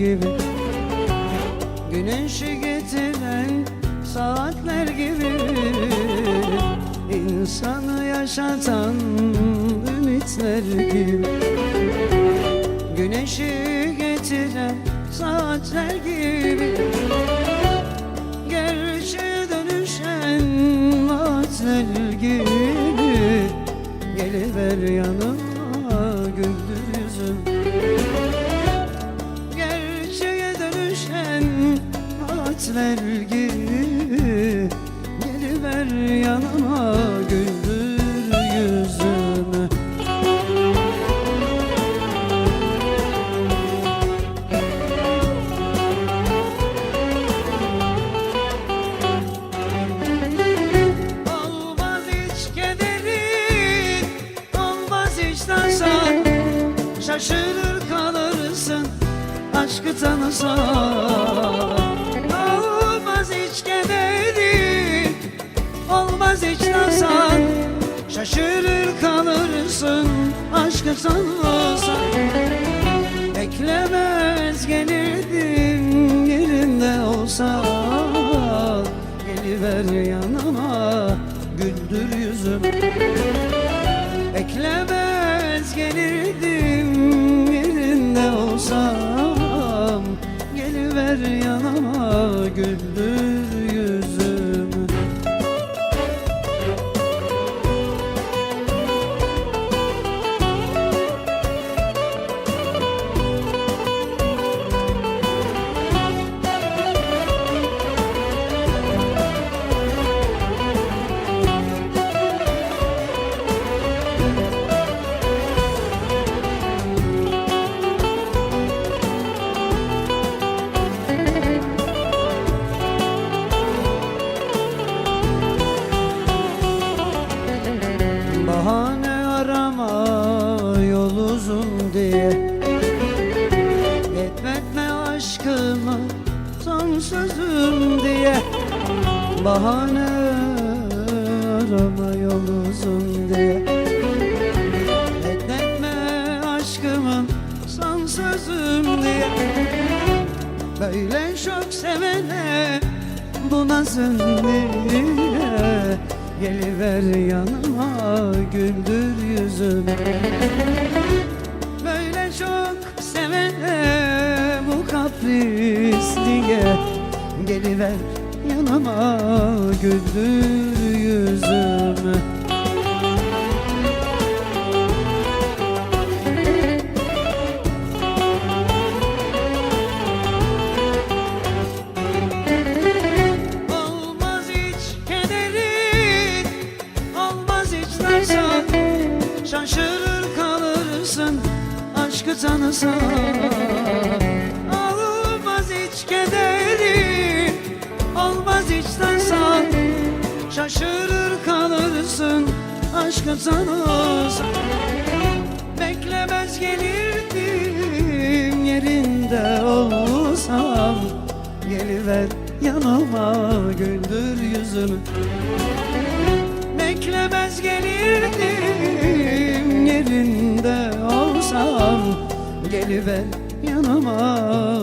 Gibi. Güneşi getiren saatler gibi. İnsanı yaşatan ümitler gibi. Güneşi getiren saatler gibi. Gerçeğe dönüşen vaatler gibi. Geliver yanıma vaatler gibi Geliver yanıma güldür yüzümü. Olmaz hiç kederin Olmaz hiç tasan Şaşırır kalırsın Aşkı tanısan Tanısan Beklemez gelirdim yerinde olsa. Geliver yanıma güldür yüzüm. Beklemez gelirdim yerinde olsam. Geliver yanıma güldür yüzümü Bahane arama yol uzun diye. Etmetme aşkımın son sözüm diye. Böyle çok sevene bu nasıl diye Geliver yanıma güldür yüzümü Böyle çok sevene bu kapris diye Geliver yanıma güldür yüzümü Olmaz hiç kederin Olmaz hiç tasan Şaşırır kalırsın Aşkı tanısan Tasan Şaşırır kalırsın Aşkı tanısan Beklemez gelirdim yerinde olsam. Geliver yanıma güldür yüzümü Beklemez gelirdim yerinde olsam. Geliver yanıma